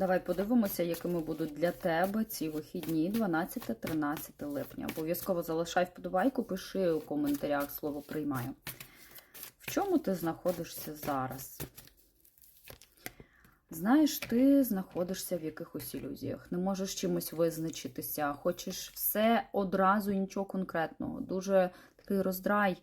Давай подивимося, якими будуть для тебе ці вихідні 12-13 липня. Обов'язково залишай вподобайку, пиши у коментарях слово приймаю. В чому ти знаходишся зараз? Знаєш, ти знаходишся в якихось ілюзіях, не можеш чимось визначитися, хочеш все одразу, нічого конкретного. Дуже такий роздрай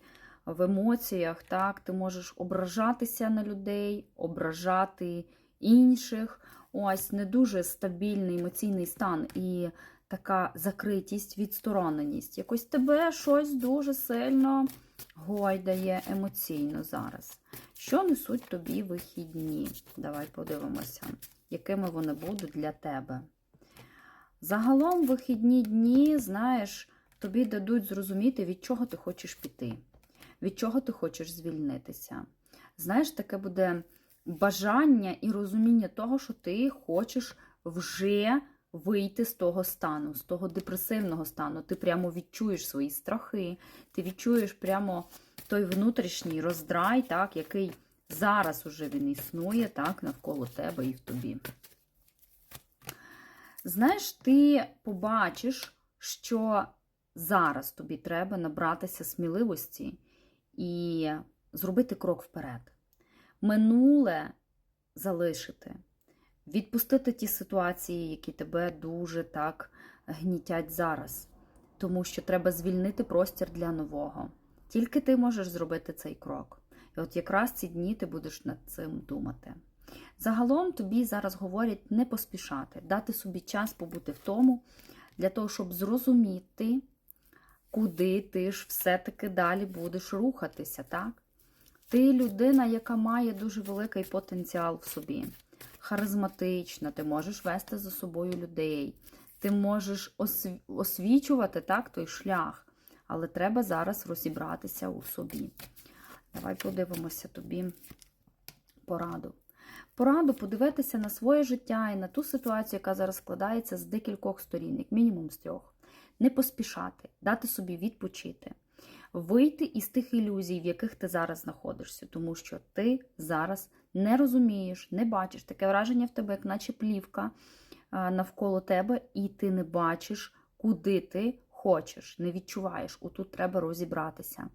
в емоціях. Так, ти можеш ображатися на людей, ображати інших. Ось не дуже стабільний емоційний стан і така закритість, відстороненість. Якось тебе щось дуже сильно гойдає емоційно зараз. Що несуть тобі вихідні? Давай подивимося, якими вони будуть для тебе. Загалом, вихідні дні, знаєш, тобі дадуть зрозуміти, від чого ти хочеш піти, від чого ти хочеш звільнитися. Знаєш, таке буде бажання і розуміння того, що ти хочеш вже вийти з того стану, з того депресивного стану. Ти прямо відчуєш свої страхи, ти відчуєш прямо той внутрішній роздрай, так, який зараз уже він існує, так, навколо тебе і в тобі. Знаєш, ти побачиш, що зараз тобі треба набратися сміливості і зробити крок вперед. Минуле залишити, відпустити ті ситуації, які тебе дуже так гнітять зараз, тому що треба звільнити простір для нового. Тільки ти можеш зробити цей крок. І от якраз ці дні ти будеш над цим думати. Загалом тобі зараз говорять не поспішати, дати собі час побути в тому, для того, щоб зрозуміти, куди ти ж все-таки далі будеш рухатися, так? Ти людина, яка має дуже великий потенціал в собі. Харизматична, ти можеш вести за собою людей, ти можеш осві- освічувати так, той шлях, але треба зараз розібратися у собі. Давай подивимося тобі пораду. Пораду подивитися на своє життя і на ту ситуацію, яка зараз складається з декількох сторін, як мінімум з трьох. Не поспішати, дати собі відпочити, вийти із тих ілюзій, в яких ти зараз знаходишся, тому що ти зараз не розумієш, не бачиш таке враження в тебе, як наче плівка навколо тебе, і ти не бачиш, куди ти хочеш, не відчуваєш. Отут треба розібратися.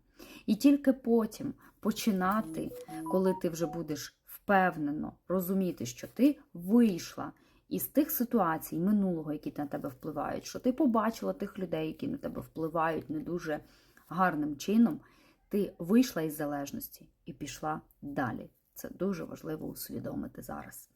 І тільки потім починати, коли ти вже будеш впевнено розуміти, що ти вийшла із тих ситуацій минулого, які на тебе впливають, що ти побачила тих людей, які на тебе впливають не дуже гарним чином, ти вийшла із залежності і пішла далі. Це дуже важливо усвідомити зараз.